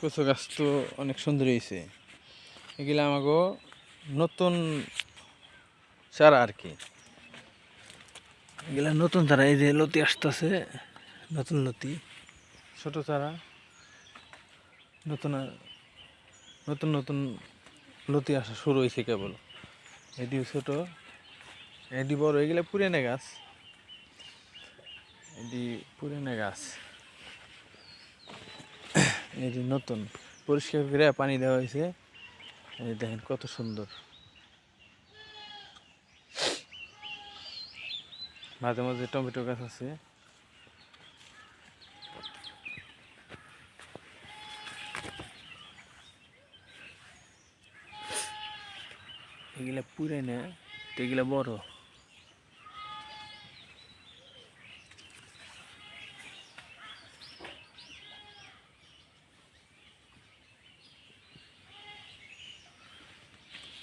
কচু গাছ তো অনেক সুন্দর হয়েছে। এগুলো আমাকে নতুন চারা আর কি। এগুলা নতুন চারা এই যে লতি আসতেছে নতুন লতি। ছোট চারা। নতুন নতুন নতুন লতি আসা শুরু হয়েছে কেবল। এটি ছোট। এটি বড় এগুলা পুরানো গাছ। এটি পুরানো গাছ। এটি নতুন, পরিষ্কার করে পানি দেওয়া হয়েছে। এই দেখেন কত সুন্দর। মাঝে মাঝে টমেটো গাছ আছে। এগুলা পুরে না এগুলা বড়।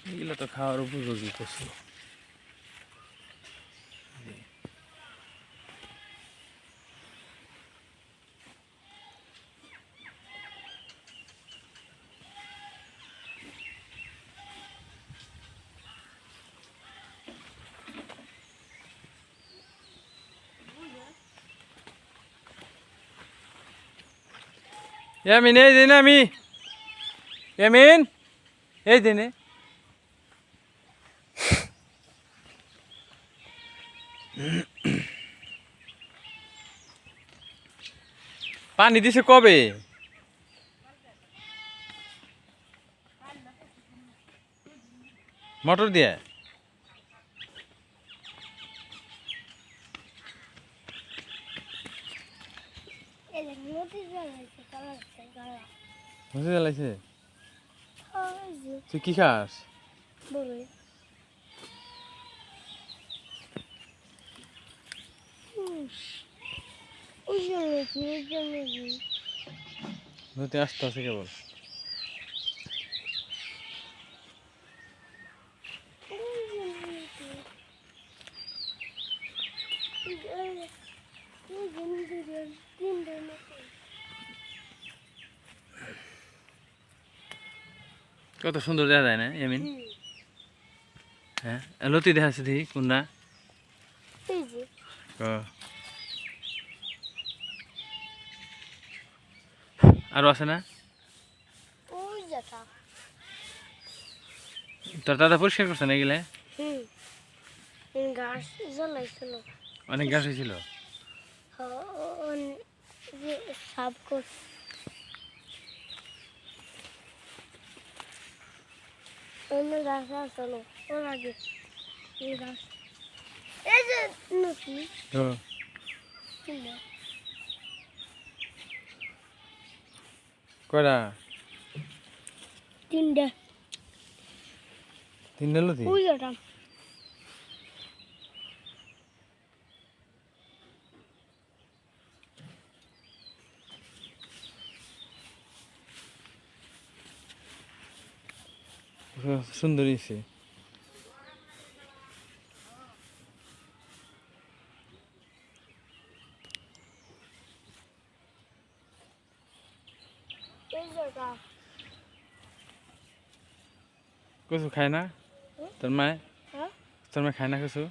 এগুলো তো খাওয়ার উপযোগী কচু ইয়ামিন এই দিনে আমি ইয়ামিন এই দিনে পানি দিছে কবে? মোটর দিয়ে? এই যে নদী জল হয়েছে কালাচ্ছে গালা বুঝতে চালাইছে ওই যে। তুই কি খাস বলে ওই জন্য কি ওই জন্য কি নদী আসতে আছে কেবল ওই জন্য কি ওই যে- ওই যে- ওই জন্য দুটো তিনটে মতো কত সুন্দর দেখা যায় না হুম। হ্যাঁ লতি দেখা আছে দেখি কোনটা আরও আছে না? তোর দাদা পরিষ্কার করছে না এগুলা? অনেক গাছ হয়েছিল? হ্যাঁ, অন্য গাছ আসলো ওর আগে। এই গাছ এই যে নতুন কয়টা? তিনটে। তিনটা লতি? ওই সুন্দর হয়েছে এই যেটা কচু খায় না হুম? তোর মায় হ্যাঁ তোর মায় খায় না কচু